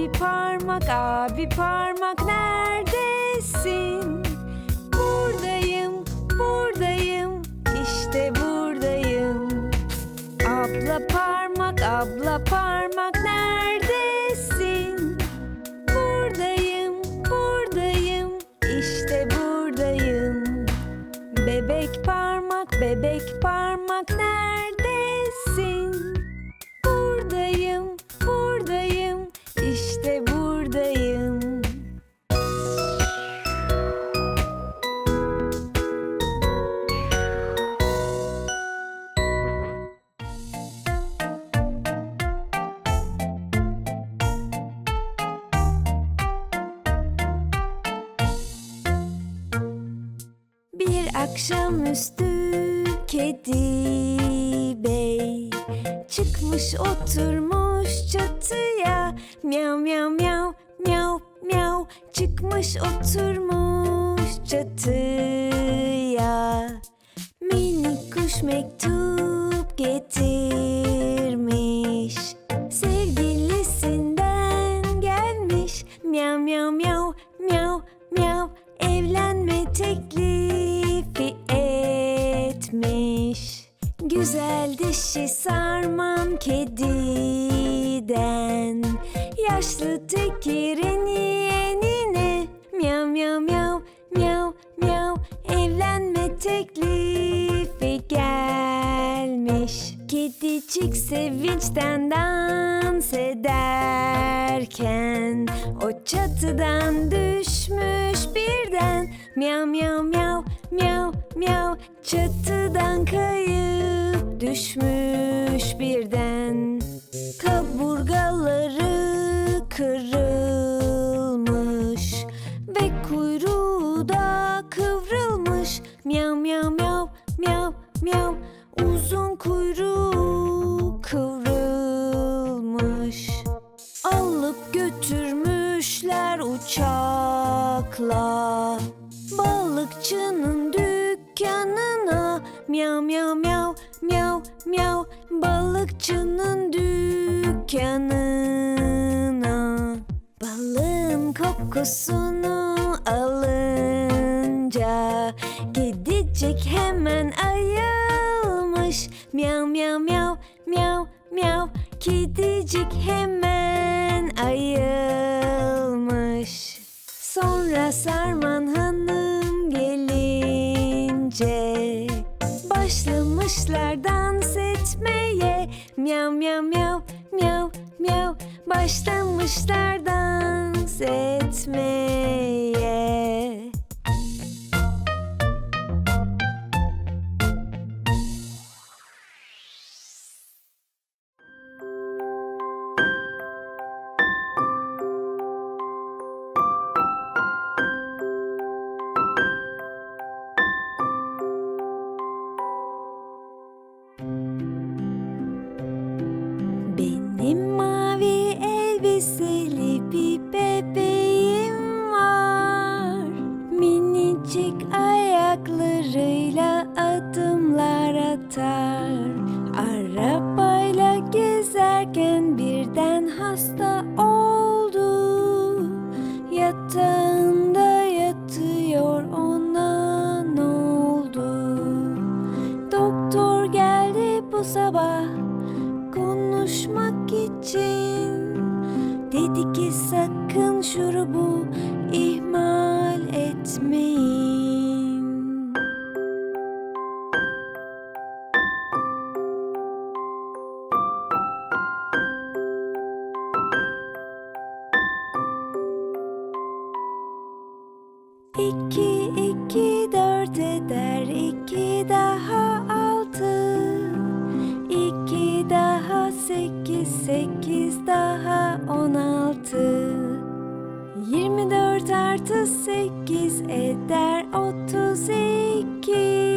Abi parmak, abi parmak neredesin? Buradayım, buradayım, işte buradayım. Abla parmak, abla parmak. Akşamüstü kedi bey. Çıkmış oturmuş çatıya. Miau miau miau miau miau Çıkmış oturmuş Çıt Kokusunu alınca Gidecek hemen ayılmış. Miyav miyav bu sabah konuşmak için Dedi ki sakın şurubu ihmal etmeyin. Yedi, sekiz daha on altı. Yirmi dört artı sekiz eder otuz iki.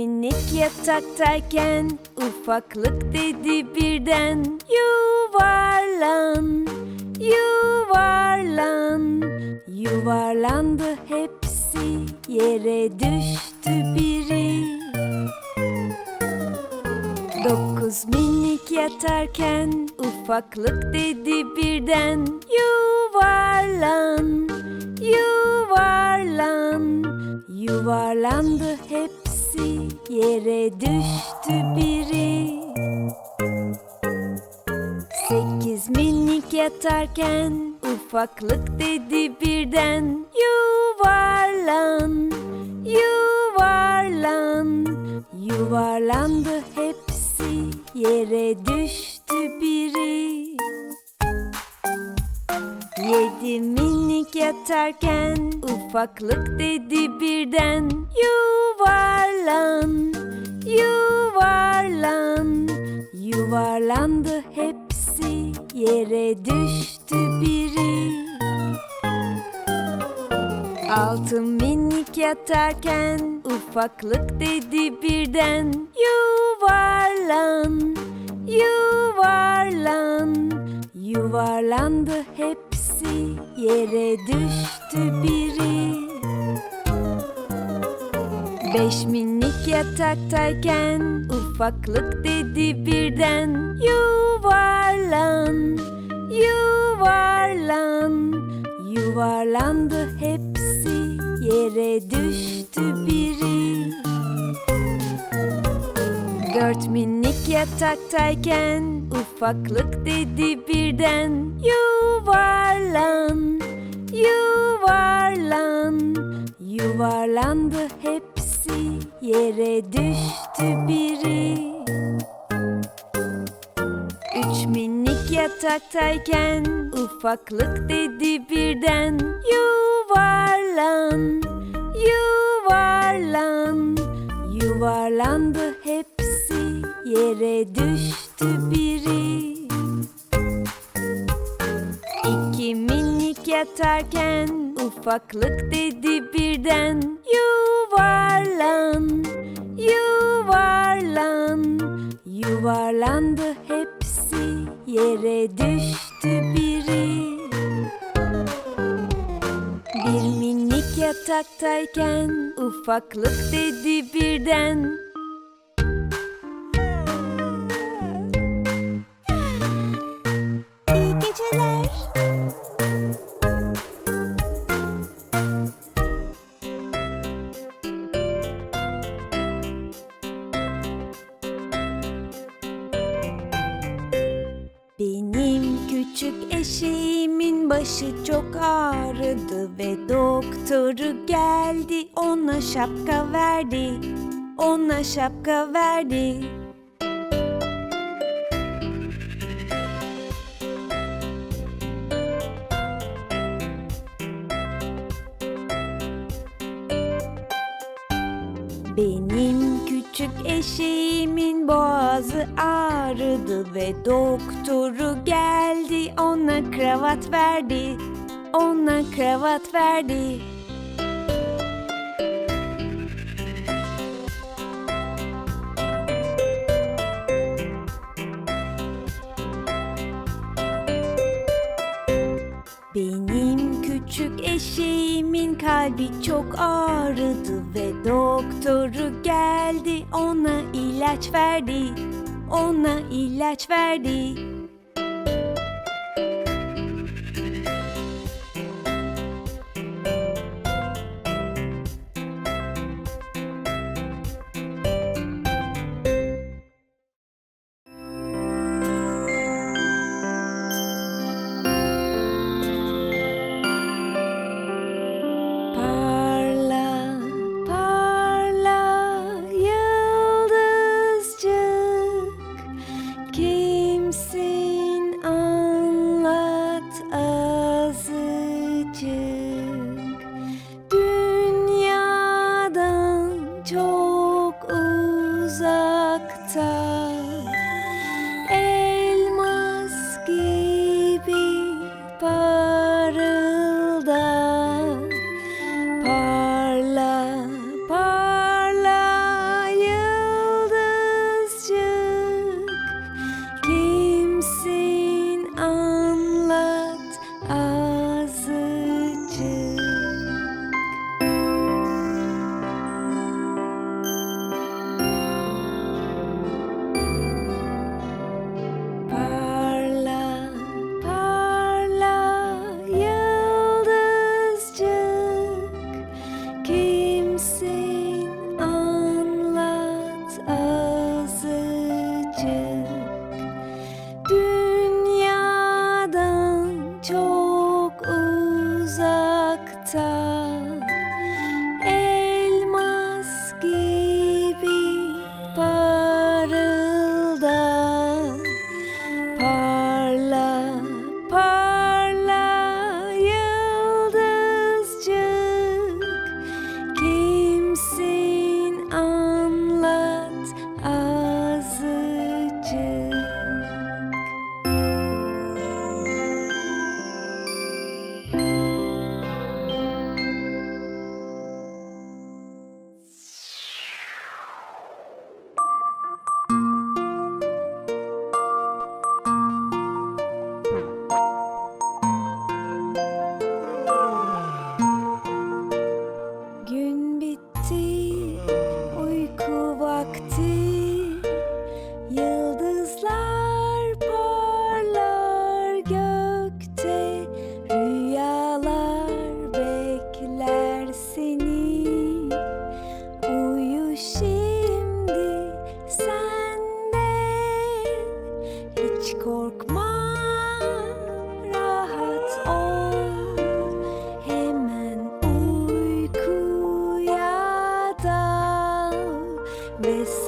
Minik yataktayken ufaklık dedi birden. Yuvarlan yuvarlan. Yuvarlandı hepsi yere düştü biri. Dokuz minik yatarken ufaklık dedi birden. Yuvarlan yuvarlan. Yuvarlandı hepsi yere düştü biri. Sekiz minik yatarken ufaklık dedi birden. Yuvarlan yuvarlan yuvarlandı hepsi. Yere düştü biri. Yedi minik yatarken ufaklık dedi birden. Yuvarlan yuvarlan. Yuvarlandı hepsi yere düştü biri. Altı minik yatarken ufaklık dedi birden. Yuvarlan yuvarlan. Yuvarlandı hepsi yere düştü biri. Beş minik yataktayken ufaklık dedi birden. Yuvarlan yuvarlan yuvarlandı hepsi. Yere düştü biri. Dört minik yataktayken ufaklık dedi birden yuvarlan yuvarlan. Yuvarlandı hepsi yere düştü biri. Üç minik yataktayken ufaklık dedi birden yuvarlan yuvarlan. Yuvarlandı hepsi yere düştü biri. İki minik yatarken ufaklık dedi birden. Yuvarlan yuvarlan yuvarlandı hepsi. Yere düştü biri. Bir minik yataktayken ufaklık dedi birden geceler. Benim küçük eşeğimin başı çok ağrıdı ve doktoru geldi ona şapka verdi ona şapka verdi boğazı ağrıdı ve doktoru geldi. Ona kravat verdi. Ona kravat verdi. Benim küçük eşeğimin kalbi çok ağrıdı ve doktoru geldi. Ona ilaç verdi ona ilaç verdi So.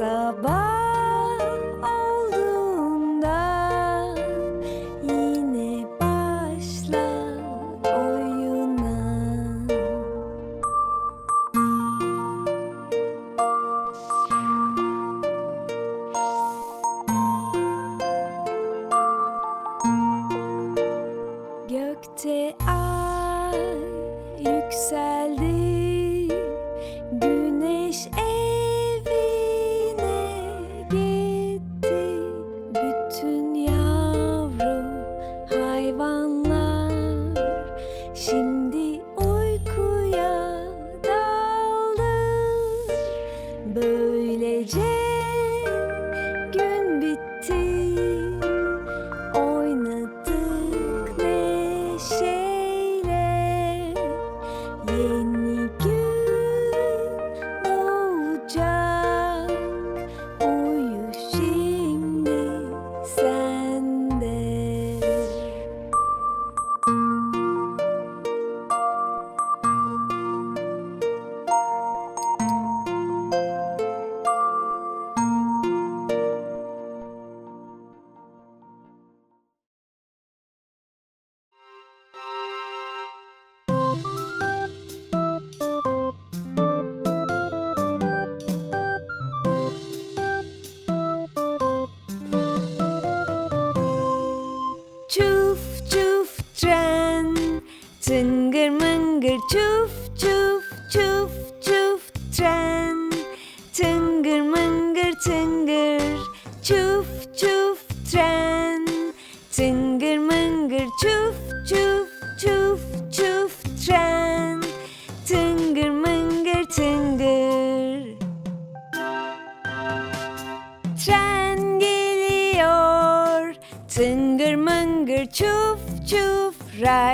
sabah.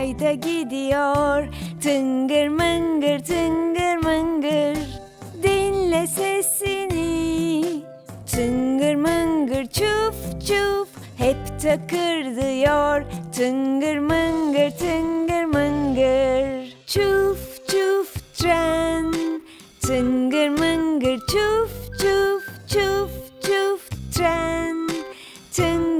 ayda gidiyor. Tıngır mıngır tıngır mıngır. Dinle sesini. Tıngır mıngır çuf çuf. Hep takır diyor. Tıngır mıngır tıngır mıngır. Çuf çuf tren. Tıngır mıngır çuf çuf çuf çuf tren. Tıngır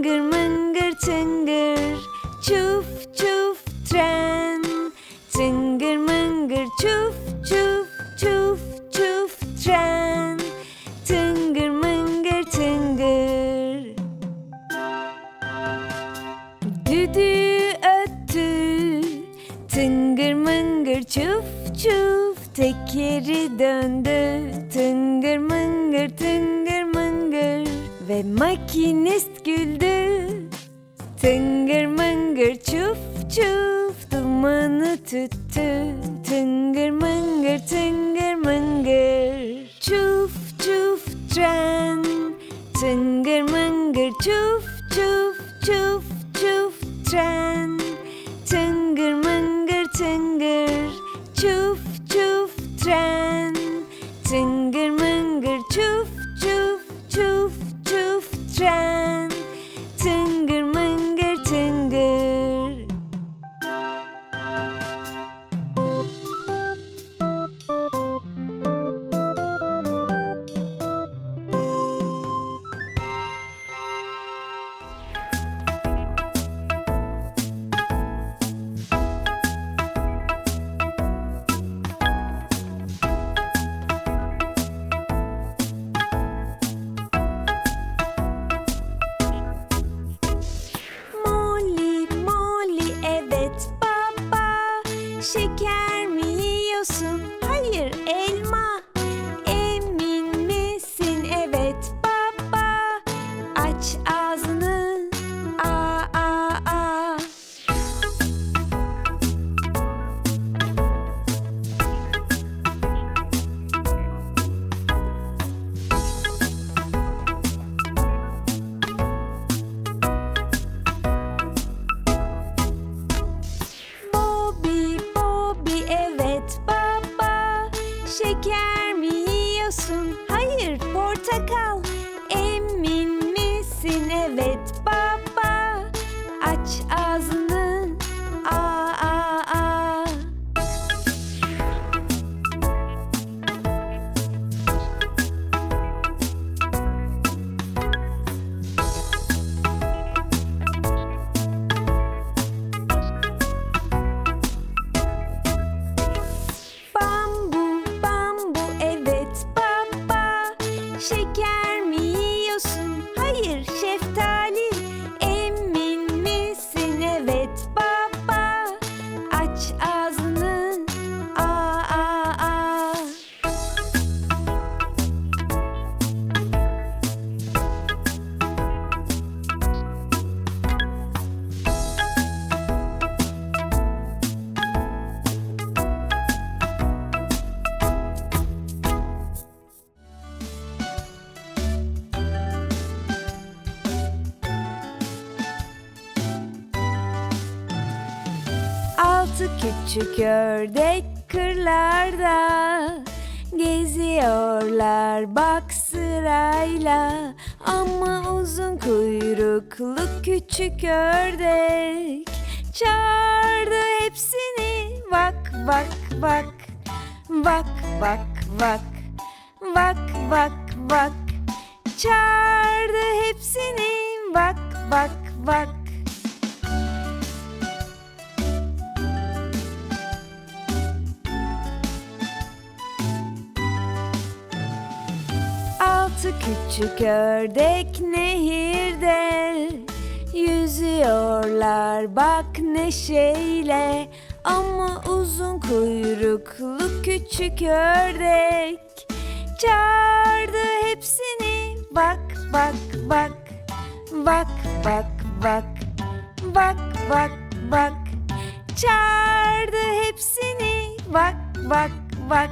flirting Altı küçük ördek kırlarda Geziyorlar bak sırayla. Ama uzun kuyruklu küçük ördek Çağırdı hepsini. Vak vak vak Vak vak vak Vak vak vak. Çağırdı hepsini. Vak vak vak Altı küçük ördek nehirde Yüzüyorlar bak neşeyle. Ama uzun kuyruklu küçük ördek Çağırdı hepsini. Bak bak bak Bak bak bak Bak bak bak. Çağırdı hepsini. Bak bak bak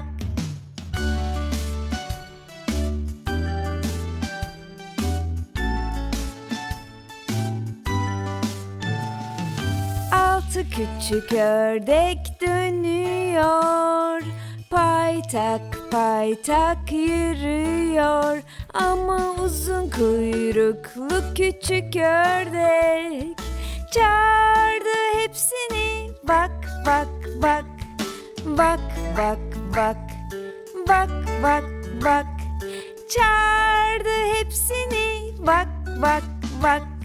Altı küçük ördek dönüyor. Paytak paytak yürüyor. Ama uzun kuyruklu küçük ördek Çağırdı hepsini. Bak bak bak Bak bak bak Bak bak bak. Çağırdı hepsini. Bak bak bak